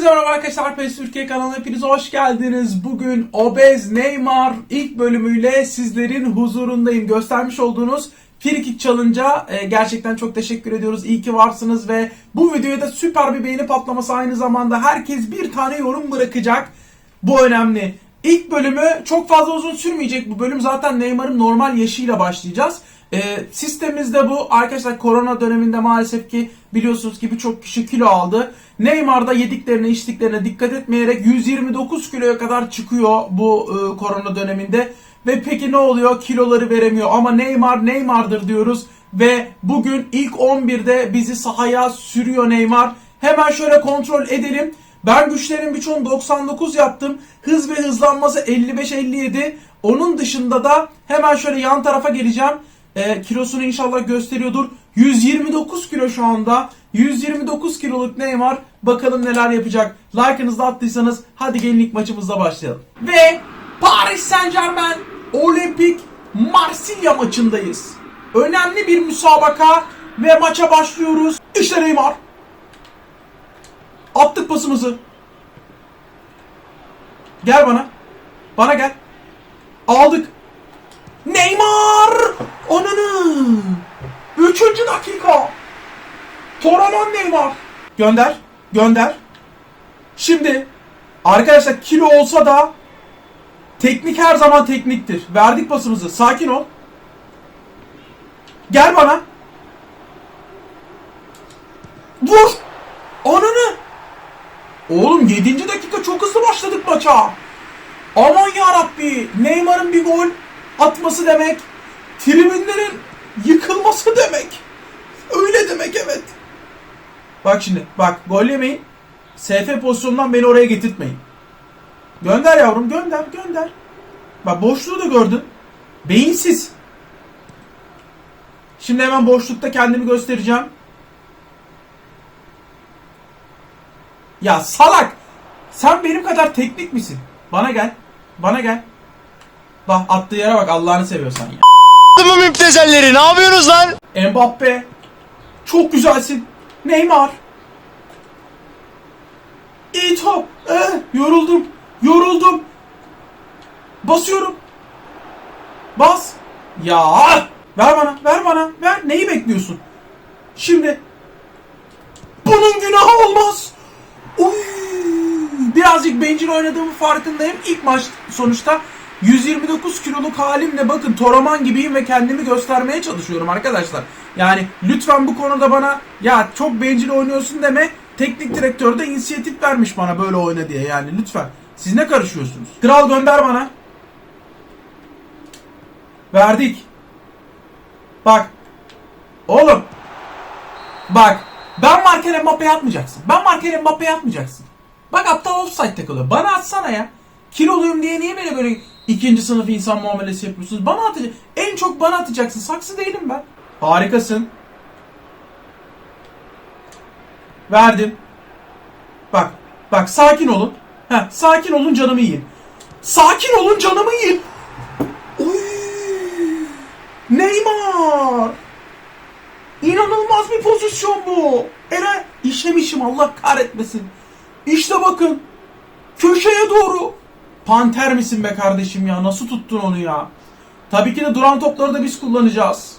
Hepinize merhaba arkadaşlar. PES Türkiye kanalına hepiniz hoş geldiniz. Bugün Obez Neymar ilk bölümüyle sizlerin huzurundayım. Göstermiş olduğunuz Frikik Challenge'a e, gerçekten çok teşekkür ediyoruz. İyi ki varsınız ve bu videoya da süper bir beğeni patlaması aynı zamanda herkes bir tane yorum bırakacak. Bu önemli. İlk bölümü çok fazla uzun sürmeyecek bu bölüm. Zaten Neymar'ın normal yaşıyla başlayacağız. Ee, sistemimizde bu. Arkadaşlar korona döneminde maalesef ki biliyorsunuz ki birçok kişi kilo aldı. Neymar da yediklerine içtiklerine dikkat etmeyerek 129 kiloya kadar çıkıyor bu e, korona döneminde. Ve peki ne oluyor? Kiloları veremiyor. Ama Neymar Neymar'dır diyoruz. Ve bugün ilk 11'de bizi sahaya sürüyor Neymar. Hemen şöyle kontrol edelim. Ben güçlerin birçoğunu 99 yaptım. Hız ve hızlanması 55-57. Onun dışında da hemen şöyle yan tarafa geleceğim. E, kilosunu inşallah gösteriyordur. 129 kilo şu anda. 129 kiloluk Neymar. Bakalım neler yapacak. Like'ınızı attıysanız hadi gelin ilk maçımızla başlayalım. Ve Paris Saint Germain Olimpik Marsilya maçındayız. Önemli bir müsabaka ve maça başlıyoruz. İşte Neymar. Attık pasımızı. Gel bana. Bana gel. Aldık. Neymar! Onunu! Üçüncü dakika. Toraman Neymar. Gönder. Gönder. Şimdi arkadaşlar kilo olsa da teknik her zaman tekniktir. Verdik pasımızı. Sakin ol. Gel bana. Vur. Ananı. Oğlum 7. dakika çok hızlı başladık maça. Aman ya Rabbi. Neymar'ın bir gol atması demek. Tribünlerin yıkılması demek. Öyle demek evet. Bak şimdi bak gol yemeyin. SF pozisyonundan beni oraya getirtmeyin. Gönder yavrum gönder gönder. Bak boşluğu da gördün. Beyinsiz. Şimdi hemen boşlukta kendimi göstereceğim. Ya salak! Sen benim kadar teknik misin? Bana gel. Bana gel. Bak attığı yere bak Allah'ını seviyorsan ya. mı müptezelleri ne yapıyorsunuz lan? Mbappe. Çok güzelsin. Neymar. İyi top. Eh, yoruldum. Yoruldum. Basıyorum. Bas. Ya. Ver bana. Ver bana. Ver. Neyi bekliyorsun? Şimdi. Bunun günahı olmaz. Uy. Birazcık bencil oynadığımın farkındayım. İlk maç sonuçta 129 kiloluk halimle bakın Toraman gibiyim ve kendimi göstermeye çalışıyorum arkadaşlar. Yani lütfen bu konuda bana ya çok bencil oynuyorsun deme. Teknik direktör de inisiyatif vermiş bana böyle oyna diye yani lütfen. Siz ne karışıyorsunuz? Kral gönder bana. Verdik. Bak. Oğlum. Bak. Ben Markel Mbappe'ye atmayacaksın. Ben Markel Mbappe'ye atmayacaksın. Bak aptal offside takılıyor. Bana atsana ya. Kiloluyum diye niye beni böyle ikinci sınıf insan muamelesi yapıyorsunuz? Bana atacak. En çok bana atacaksın. Saksı değilim ben. Harikasın. Verdim. Bak. Bak sakin olun. Heh, sakin olun canımı yiyin. Sakin olun canımı yiyin. Oy! Neymar! İnanılmaz bir pozisyon bu. Eren işemişim Allah kahretmesin. İşte bakın. Köşeye doğru. Panter misin be kardeşim ya? Nasıl tuttun onu ya? Tabii ki de duran topları da biz kullanacağız.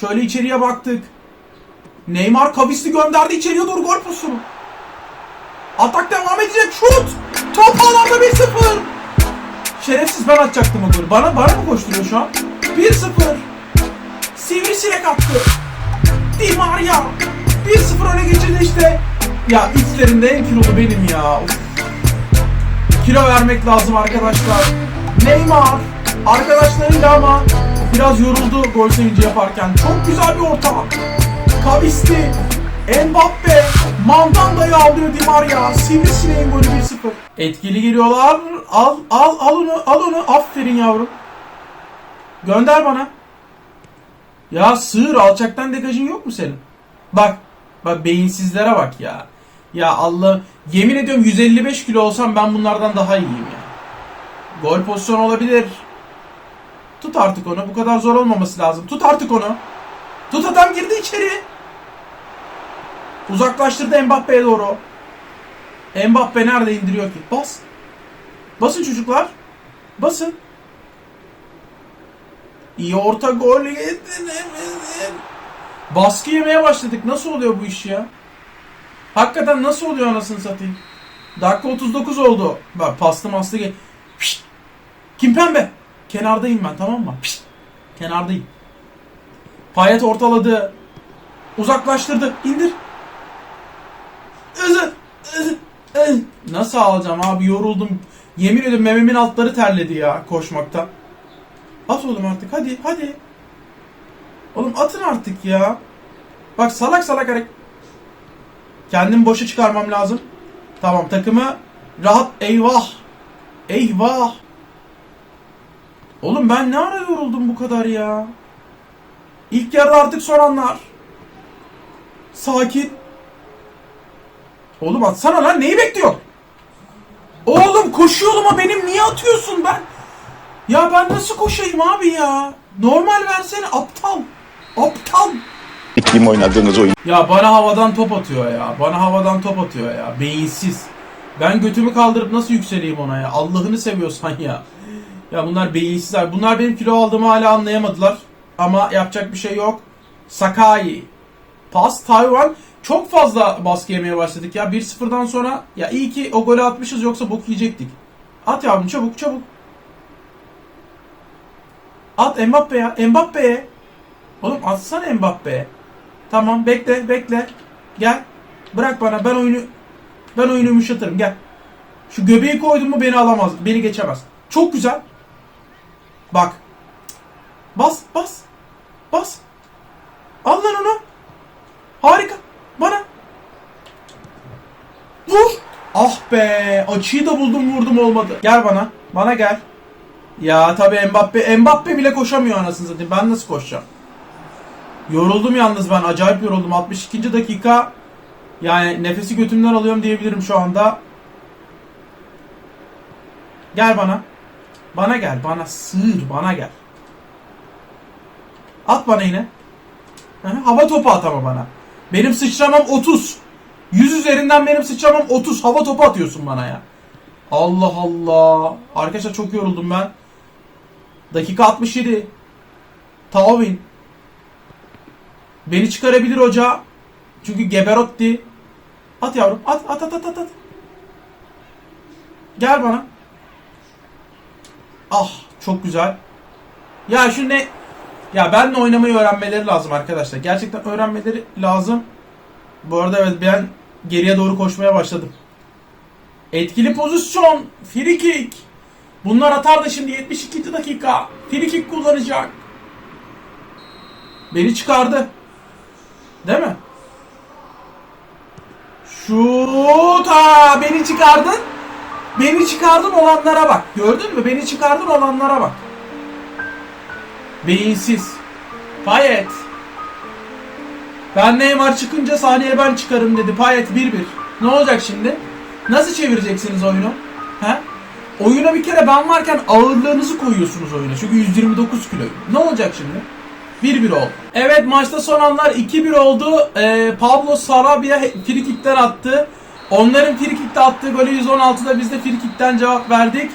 Şöyle içeriye baktık. Neymar kavisli gönderdi içeriye doğru gol pozisyonu. Atak devam edecek. Şut! Top alanda 1-0. Şerefsiz ben atacaktım o golü. Bana, bana mı koşturuyor şu an? 1-0. Sivrisinek attı. Di Maria. 1-0 öne geçirdi işte. Ya içlerinde en kilolu benim ya. Of. Kilo vermek lazım arkadaşlar. Neymar arkadaşlarıyla ama biraz yoruldu gol sevinci yaparken. Çok güzel bir orta. Kavisti, Mbappe, Mandanda'yı alıyor Di Maria. Sivrisineğin golü 1-0. Etkili geliyorlar. Al, al, al onu, al onu. Aferin yavrum. Gönder bana. Ya sığır alçaktan degajın yok mu senin? Bak. Bak beyinsizlere bak ya. Ya Allah yemin ediyorum 155 kilo olsam ben bunlardan daha iyiyim ya. Gol pozisyonu olabilir. Tut artık onu. Bu kadar zor olmaması lazım. Tut artık onu. Tut adam girdi içeri. Uzaklaştırdı Mbappe'ye doğru. Mbappe nerede indiriyor ki? Bas. Basın çocuklar. Basın. İyi orta gol. Baskı yemeye başladık. Nasıl oluyor bu iş ya? Hakikaten nasıl oluyor anasını satayım? Dakika 39 oldu. Bak pastı mastı gel. Pişt. Kim pembe? Kenardayım ben tamam mı? Pişt. Kenardayım. Payet ortaladı. Uzaklaştırdı. İndir. Nasıl alacağım abi yoruldum. Yemin ediyorum mememin altları terledi ya koşmaktan. At oğlum artık hadi hadi. Oğlum atın artık ya. Bak salak salak hareket. Kendimi boşa çıkarmam lazım. Tamam takımı rahat eyvah. Eyvah. Oğlum ben ne ara yoruldum bu kadar ya. İlk yarıda artık son anlar. Sakin. Oğlum atsana lan neyi bekliyor? Oğlum koşuyorum ama benim niye atıyorsun ben? Ya ben nasıl koşayım abi ya? Normal versene aptal. Aptal. Kim oynadığınız oyun Ya bana havadan top atıyor ya. Bana havadan top atıyor ya. Beyinsiz. Ben götümü kaldırıp nasıl yükseleyim ona ya? Allah'ını seviyorsan ya. Ya bunlar beyinsizler. Bunlar benim kilo aldığımı hala anlayamadılar. Ama yapacak bir şey yok. Sakai. Pas Tayvan. Çok fazla baskı yemeye başladık ya. 1-0'dan sonra ya iyi ki o golü atmışız yoksa bok yiyecektik. At yavrum çabuk çabuk. At Mbappe ya. Mbappe'ye. Oğlum atsana Mbappe'ye. Tamam bekle bekle. Gel. Bırak bana ben oyunu ben oyunu yumuşatırım gel. Şu göbeği koydum mu beni alamaz. Beni geçemez. Çok güzel. Bak. Bas bas. Bas. Al lan onu. Harika. Bana. Vur. Ah be. Açıyı da buldum vurdum olmadı. Gel bana. Bana gel. Ya tabii Mbappe. Mbappe bile koşamıyor anasını satayım. Ben nasıl koşacağım? Yoruldum yalnız ben. Acayip yoruldum. 62. dakika. Yani nefesi götümden alıyorum diyebilirim şu anda. Gel bana. Bana gel. Bana sığır. Bana gel. At bana yine. Hava topu at ama bana. Benim sıçramam 30. 100 üzerinden benim sıçramam 30. Hava topu atıyorsun bana ya. Allah Allah. Arkadaşlar çok yoruldum ben. Dakika 67. Tavin. Beni çıkarabilir hoca. Çünkü Geberotti. At yavrum. At at at at at. at. Gel bana. Ah çok güzel. Ya şu ne? Ya benle oynamayı öğrenmeleri lazım arkadaşlar. Gerçekten öğrenmeleri lazım. Bu arada evet ben geriye doğru koşmaya başladım. Etkili pozisyon. Free kick. Bunlar atar da şimdi 72. dakika. Free kick kullanacak. Beni çıkardı. Değil mi? Şut! Ha, beni çıkardın. Beni çıkardın olanlara bak. Gördün mü? Beni çıkardın olanlara bak. Beyinsiz. Payet. Ben Neymar çıkınca sahneye ben çıkarım dedi. Payet 1-1. Ne olacak şimdi? Nasıl çevireceksiniz oyunu? He? Oyuna bir kere ben varken ağırlığınızı koyuyorsunuz oyuna. Çünkü 129 kilo. Ne olacak şimdi? 1-1 oldu. Evet maçta son anlar 2-1 oldu. Ee, Pablo Sarabia frikikten attı. Onların frikikte attığı golü 116'da biz de frikikten cevap verdik.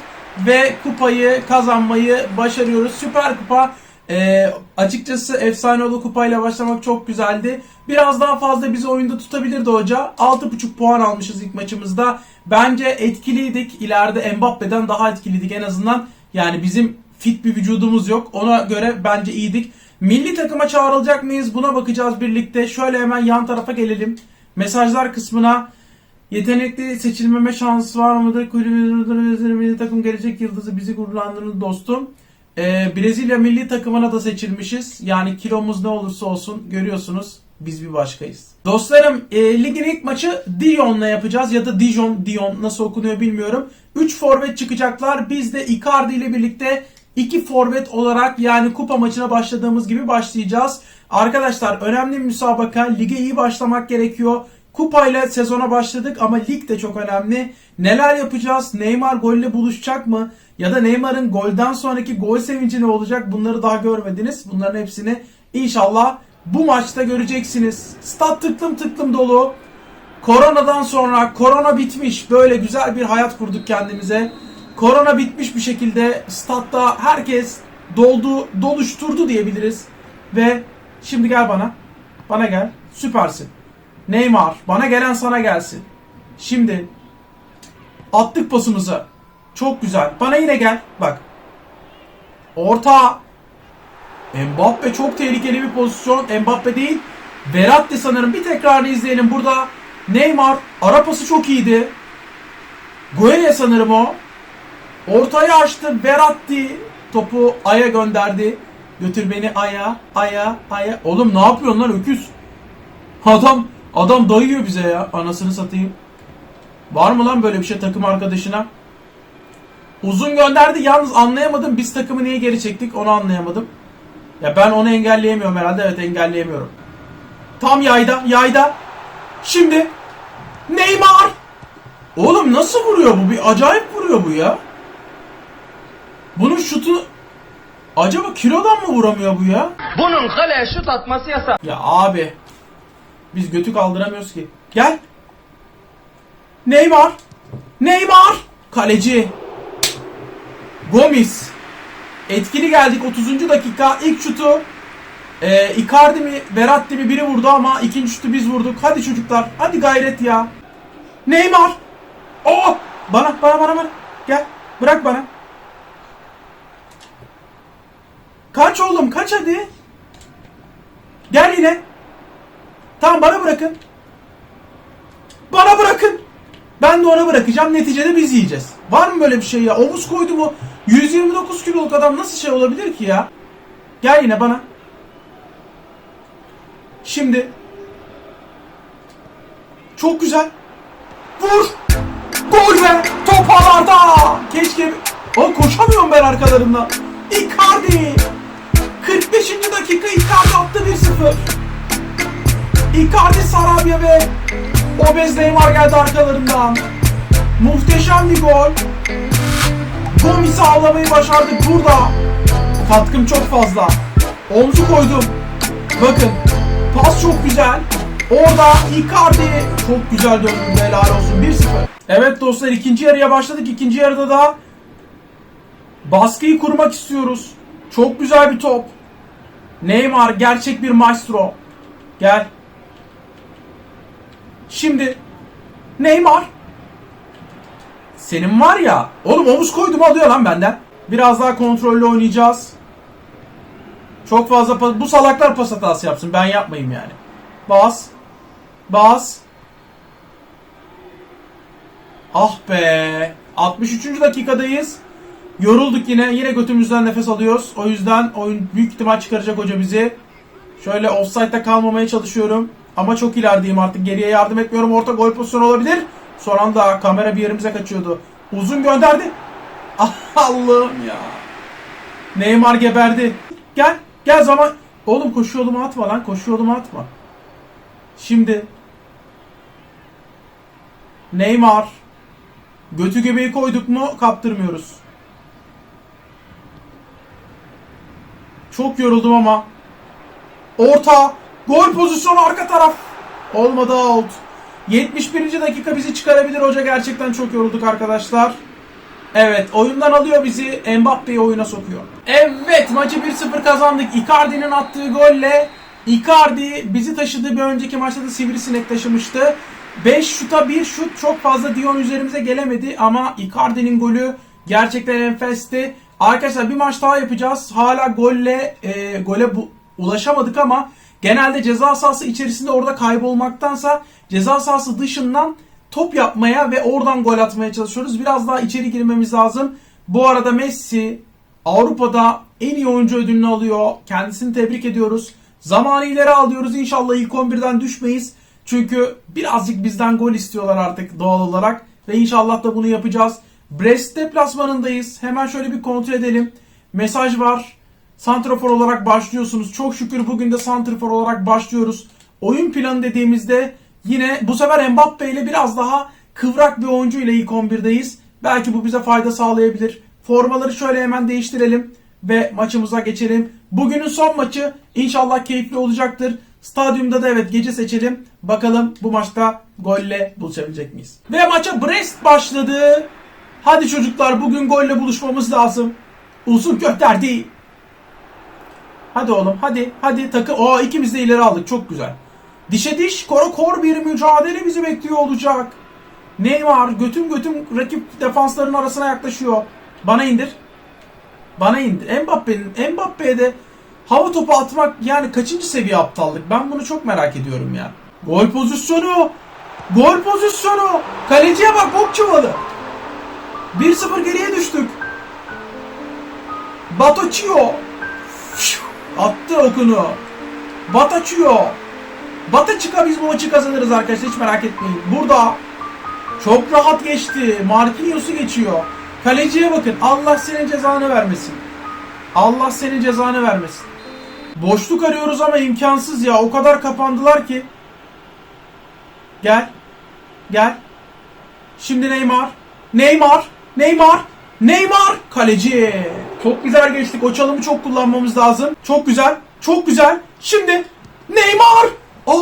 Ve kupayı kazanmayı başarıyoruz. Süper kupa. Ee, açıkçası efsaneolu kupayla başlamak çok güzeldi. Biraz daha fazla bizi oyunda tutabilirdi hoca. 6.5 puan almışız ilk maçımızda. Bence etkiliydik. İleride Mbappe'den daha etkiliydik en azından. Yani bizim fit bir vücudumuz yok. Ona göre bence iyiydik. Milli takıma çağrılacak mıyız? Buna bakacağız birlikte. Şöyle hemen yan tarafa gelelim. Mesajlar kısmına Yetenekli seçilmeme şansı var mıdır? Kulübümüzün milli takım gelecek yıldızı bizi gururlandırır dostum. Ee, Brezilya milli takımına da seçilmişiz. Yani kilomuz ne olursa olsun görüyorsunuz biz bir başkayız. Dostlarım e, ligin ilk maçı Dion'la yapacağız ya da Dijon, Dion nasıl okunuyor bilmiyorum. 3 forvet çıkacaklar. Biz de Icardi ile birlikte 2 forvet olarak yani kupa maçına başladığımız gibi başlayacağız. Arkadaşlar önemli bir müsabaka. Lige iyi başlamak gerekiyor. Kupayla sezona başladık ama lig de çok önemli. Neler yapacağız? Neymar golle buluşacak mı? Ya da Neymar'ın golden sonraki gol sevinci ne olacak? Bunları daha görmediniz. Bunların hepsini inşallah bu maçta göreceksiniz. Stat tıklım tıklım dolu. Koronadan sonra korona bitmiş. Böyle güzel bir hayat kurduk kendimize. Korona bitmiş bir şekilde statta herkes doldu, doluşturdu diyebiliriz. Ve şimdi gel bana. Bana gel. Süpersin. Neymar. Bana gelen sana gelsin. Şimdi attık pasımızı. Çok güzel. Bana yine gel. Bak. Orta. Mbappe çok tehlikeli bir pozisyon. Mbappe değil. Verratti sanırım. Bir tekrarını izleyelim. Burada Neymar. Ara pası çok iyiydi. Gueye sanırım o. Ortaya açtı. Verratti topu Ay'a gönderdi. Götür beni Ay'a, Ay'a, Ay'a. Oğlum ne yapıyorsun lan öküz? Adam adam dayıyor bize ya. Anasını satayım. Var mı lan böyle bir şey takım arkadaşına? Uzun gönderdi. Yalnız anlayamadım. Biz takımı niye geri çektik onu anlayamadım. Ya ben onu engelleyemiyorum herhalde. Evet engelleyemiyorum. Tam yayda, yayda. Şimdi Neymar. Oğlum nasıl vuruyor bu? Bir acayip vuruyor bu ya. Bunun şutu acaba kilodan mı vuramıyor bu ya? Bunun kaleye şut atması yasak. Ya abi. Biz götü kaldıramıyoruz ki. Gel. Neymar. Neymar. Kaleci. Gomis. Etkili geldik 30. dakika. İlk şutu e, Icardi mi Verratti mi biri vurdu ama ikinci şutu biz vurduk. Hadi çocuklar. Hadi gayret ya. Neymar. Oh! Bana bana bana bana. Gel. Bırak bana. Kaç oğlum kaç hadi. Gel yine. Tamam bana bırakın. Bana bırakın. Ben de ona bırakacağım. Neticede biz yiyeceğiz. Var mı böyle bir şey ya? Omuz koydu mu? 129 kiloluk adam nasıl şey olabilir ki ya? Gel yine bana. Şimdi. Çok güzel. Vur. Gol be. Top ağlarda. Keşke. Oğlum koşamıyorum ben arkalarından. Icardi. 45. dakika Icardi attı 1-0. Icardi Sarabia ve Obez Neymar geldi arkalarından. Muhteşem bir gol. Gomis'i avlamayı başardık burada. Katkım çok fazla. Omzu koydum. Bakın. Pas çok güzel. Orada Icardi çok güzel döndü. Helal olsun. 1-0. Evet dostlar ikinci yarıya başladık. İkinci yarıda da baskıyı kurmak istiyoruz. Çok güzel bir top. Neymar gerçek bir maestro. Gel. Şimdi Neymar. Senin var ya. Oğlum omuz koydum alıyor lan benden. Biraz daha kontrollü oynayacağız. Çok fazla pas- bu salaklar pas hatası yapsın. Ben yapmayayım yani. Bas. Bas. Ah be. 63. dakikadayız. Yorulduk yine. Yine götümüzden nefes alıyoruz. O yüzden oyun büyük ihtimal çıkaracak hoca bizi. Şöyle offside'da kalmamaya çalışıyorum. Ama çok ilerideyim artık. Geriye yardım etmiyorum. Orta gol pozisyonu olabilir. Son anda kamera bir yerimize kaçıyordu. Uzun gönderdi. Ah, Allah'ım ya. Neymar geberdi. Gel. Gel zaman. Oğlum koşu yoluma atma lan. Koşu yoluma atma. Şimdi. Neymar. Götü göbeği koyduk mu kaptırmıyoruz. Çok yoruldum ama. Orta. Gol pozisyonu arka taraf. Olmadı out. 71. dakika bizi çıkarabilir hoca. Gerçekten çok yorulduk arkadaşlar. Evet oyundan alıyor bizi. Mbappe'yi oyuna sokuyor. Evet maçı 1-0 kazandık. Icardi'nin attığı golle Icardi bizi taşıdığı bir önceki maçta da Sivrisinek taşımıştı. 5 şuta 1 şut çok fazla Dion üzerimize gelemedi ama Icardi'nin golü gerçekten enfesti. Arkadaşlar bir maç daha yapacağız. Hala golle e, gole bu, ulaşamadık ama genelde ceza sahası içerisinde orada kaybolmaktansa ceza sahası dışından top yapmaya ve oradan gol atmaya çalışıyoruz. Biraz daha içeri girmemiz lazım. Bu arada Messi Avrupa'da en iyi oyuncu ödülünü alıyor. Kendisini tebrik ediyoruz. Zamanı ileri alıyoruz. İnşallah ilk 11'den düşmeyiz. Çünkü birazcık bizden gol istiyorlar artık doğal olarak. Ve inşallah da bunu yapacağız. Brest deplasmanındayız. Hemen şöyle bir kontrol edelim. Mesaj var. Santrafor olarak başlıyorsunuz. Çok şükür bugün de santrafor olarak başlıyoruz. Oyun planı dediğimizde yine bu sefer Mbappe ile biraz daha kıvrak bir oyuncu ile ilk 11'deyiz. Belki bu bize fayda sağlayabilir. Formaları şöyle hemen değiştirelim ve maçımıza geçelim. Bugünün son maçı inşallah keyifli olacaktır. Stadyumda da evet gece seçelim. Bakalım bu maçta golle buluşabilecek miyiz? Ve maça Brest başladı. Hadi çocuklar bugün golle buluşmamız lazım. Ulsun Kökter değil. Hadi oğlum hadi hadi takı. Aa ikimiz de ileri aldık çok güzel. Dişe diş kora kor bir mücadele bizi bekliyor olacak. Neymar götüm götüm rakip defansların arasına yaklaşıyor. Bana indir. Bana indir. Mbappe'nin Mbappe'ye de hava topu atmak yani kaçıncı seviye aptallık? Ben bunu çok merak ediyorum ya. Gol pozisyonu. Gol pozisyonu. Kaleciye bak bok çuvalı. 1-0 geriye düştük. Batoçio. Attı okunu. Bataçio. Bataçika biz bu maçı kazanırız arkadaşlar hiç merak etmeyin. Burada çok rahat geçti. Marquinhos'u geçiyor. Kaleciye bakın. Allah senin cezanı vermesin. Allah senin cezanı vermesin. Boşluk arıyoruz ama imkansız ya. O kadar kapandılar ki. Gel. Gel. Şimdi Neymar. Neymar. Neymar. Neymar. Kaleci. Çok güzel geçtik. O çalımı çok kullanmamız lazım. Çok güzel. Çok güzel. Şimdi Neymar. Aa,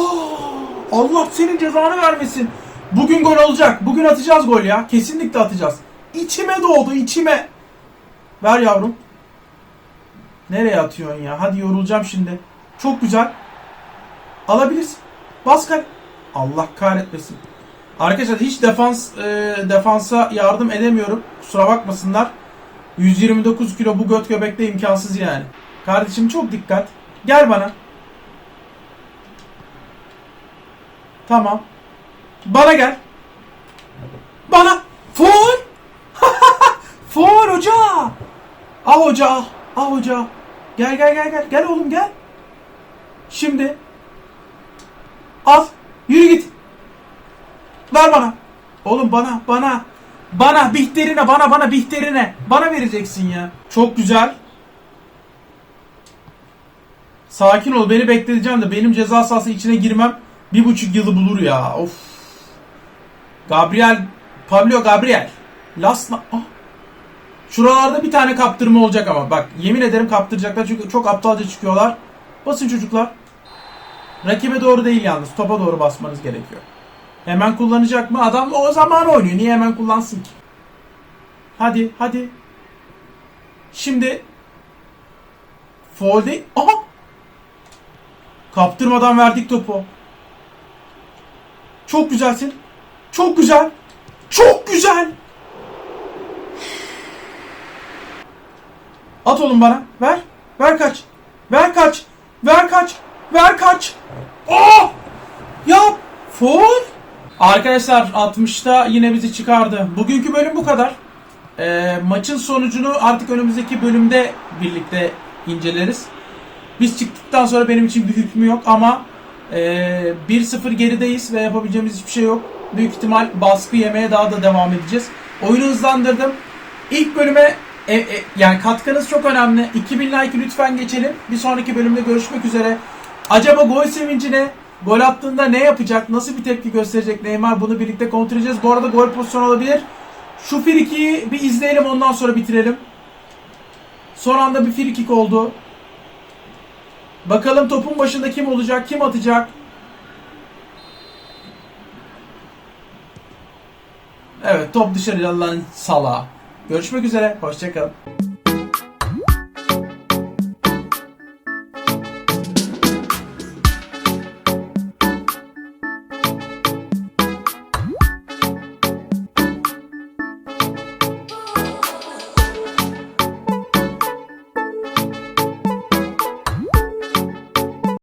Allah senin cezanı vermesin. Bugün gol olacak. Bugün atacağız gol ya. Kesinlikle atacağız. İçime doğdu içime. Ver yavrum. Nereye atıyorsun ya? Hadi yorulacağım şimdi. Çok güzel. Alabilirsin. Bas kal. Allah kahretmesin. Arkadaşlar hiç defans e, defansa yardım edemiyorum. Kusura bakmasınlar. 129 kilo bu göt göbekte imkansız yani. Kardeşim çok dikkat. Gel bana. Tamam. Bana gel. Bana. Foul. Foul hoca. Ah hoca. Ah hoca. Gel gel gel gel. Gel oğlum gel. Şimdi. Al. Yürü git. Ver bana. Oğlum bana bana. Bana bihterine bana bana bihterine. Bana vereceksin ya. Çok güzel. Sakin ol beni bekleteceğim de benim ceza sahası içine girmem bir buçuk yılı bulur ya. Of. Gabriel. Pablo Gabriel. Lasna. Ah. Şuralarda bir tane kaptırma olacak ama bak yemin ederim kaptıracaklar çünkü çok aptalca çıkıyorlar. Basın çocuklar. Rakibe doğru değil yalnız. Topa doğru basmanız gerekiyor. Hemen kullanacak mı? Adam o zaman oynuyor. Niye hemen kullansın ki? Hadi hadi. Şimdi Foul değil. Aha! Kaptırmadan verdik topu. Çok güzelsin. Çok güzel. Çok güzel. At oğlum bana. Ver. Ver kaç. Ver kaç. Ver kaç. Ver kaç. Oh! Yap. Foul. Arkadaşlar 60'ta yine bizi çıkardı. Bugünkü bölüm bu kadar. Ee, maçın sonucunu artık önümüzdeki bölümde birlikte inceleriz. Biz çıktıktan sonra benim için bir hükmü yok ama e, 1-0 gerideyiz ve yapabileceğimiz hiçbir şey yok. Büyük ihtimal baskı yemeye daha da devam edeceğiz. Oyunu hızlandırdım. İlk bölüme e, e, yani katkınız çok önemli. 2000 like lütfen geçelim. Bir sonraki bölümde görüşmek üzere. Acaba gol sevincine gol attığında ne yapacak? Nasıl bir tepki gösterecek Neymar? Bunu birlikte kontrol edeceğiz. Bu arada gol pozisyonu olabilir. Şu frikiyi bir izleyelim ondan sonra bitirelim. Son anda bir frikik oldu. Bakalım topun başında kim olacak? Kim atacak? Evet top dışarı lan sala. Görüşmek üzere. Hoşçakalın.